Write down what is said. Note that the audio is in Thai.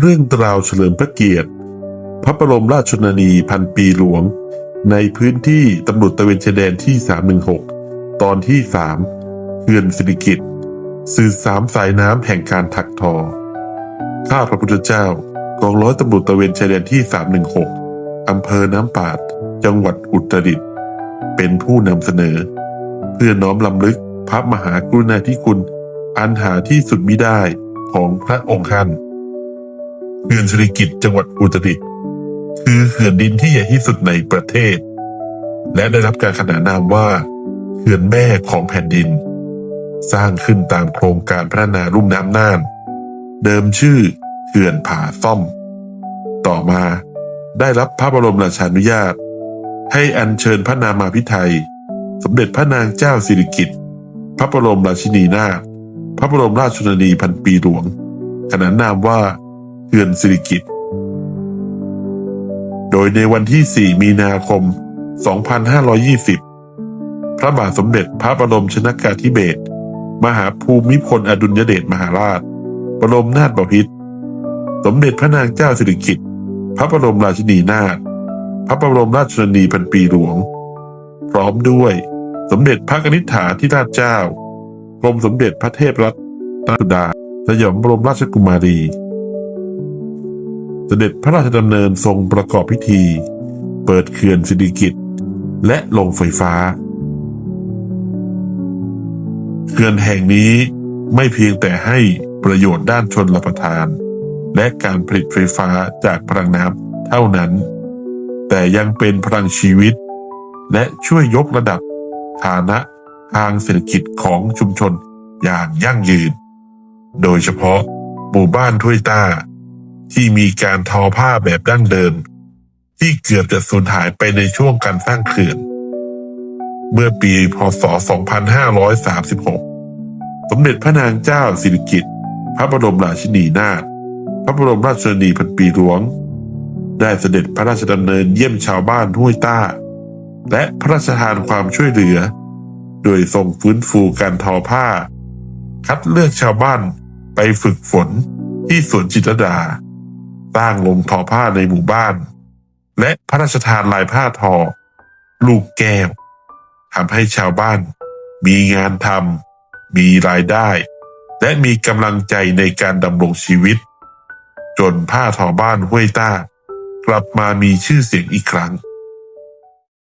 เรื่องราวเฉลิมพระเกียรติ พระบรมราชชนนีพันปีหลวง ในพื้นที่ตำรวจตะเวนชายแดนที่ 316 ตอนที่ 3เขื่อนสิริกิตสื่อสามสายน้ำแห่งการถักทอ ข้าพระพุทธเจ้ากองร้อยตำรวจตะเวนชายแดนที่ 316 อำเภอน้ำปาด จังหวัดอุตรดิตถ์เป็นผู้นำเสนอ เพื่อน้อมลำลึกพระมหากรุณาธิคุณ อันหาที่สุดมิได้ของพระองค์ท่าน เขื่อนสิริกิตจังหวัดอุตรดิตถ์คือเขื่อนดินที่ใหญ่ที่สุดในประเทศ และได้รับการขนานนามว่าเขื่อนแม่ของแผ่นดิน สร้างขึ้นตามโครงการพัฒนาลุ่มน้ำน่าน เดิมชื่อเขื่อนผาซ่อม ต่อมาได้รับพระบรมราชานุญาต ให้อัญเชิญพระนามาพิไทย สมเด็จพระนางเจ้าสิริกิติ์พระบรมราชินีนาถพระบรมราชชนนีพันปีหลวง ขนานนามว่า เขื่อนสิริกิติ์โดยในวันที่ 4 มีนาคม 2520 พระบาทสมเด็จพระบรมชนากาธิเบศรมหาภูมิพลอดุลยเดชมหาราช บรมนาถบพิตรสมเด็จพระนางเจ้าสิริกิติ์พระบรมราชินีนาถพระบรมราชชนนีพันปีหลวง พร้อมด้วยสมเด็จพระนิษฐาธิราชเจ้ากรมสมเด็จพระเทพรัตนราชสุดาสยามบรมราชกุมารี เสด็จพระราชดำเนินทรงประกอบพิธี เปิดเขื่อนสิริกิตและลงไฟฟ้า เขื่อนแห่งนี้ไม่เพียงแต่ให้ประโยชน์ด้านชนรับประทาน และการผลิตไฟฟ้าจากพลังน้ำเท่านั้น แต่ยังเป็นพลังชีวิต และช่วยยกระดับฐานะทางเศรษฐกิจของชุมชนอย่างยั่งยืน โดยเฉพาะหมู่บ้านถ้วยต้า ที่มีการทอผ้าแบบดั้งเดิม ที่เกือบจะสูญหายไปในช่วงการสร้างเขื่อน เมื่อปีพศ 2536 สมเด็จพระนางเจ้าสิริกิติ์พระบรมราชินีนาถพระบรมราชชนีพันปีหลวง ได้เสด็จพระราชดำเนินเยี่ยมชาวบ้านห้วยต้า และพระราชทานความช่วยเหลือ โดยทรงฟื้นฟูการทอผ้า คัดเลือกชาวบ้านไปฝึกฝนที่สวนจิตรดา สร้างลงทอผ้าในหมู่บ้าน และพระราชทานลายผ้าทอ ลูกแก้วทำให้ชาวบ้าน มีงานทำมีรายได้ และมีกำลังใจในการดำรงชีวิต จนผ้าทอบ้านห้วยต้ากลับมามีชื่อเสียงอีกครั้ง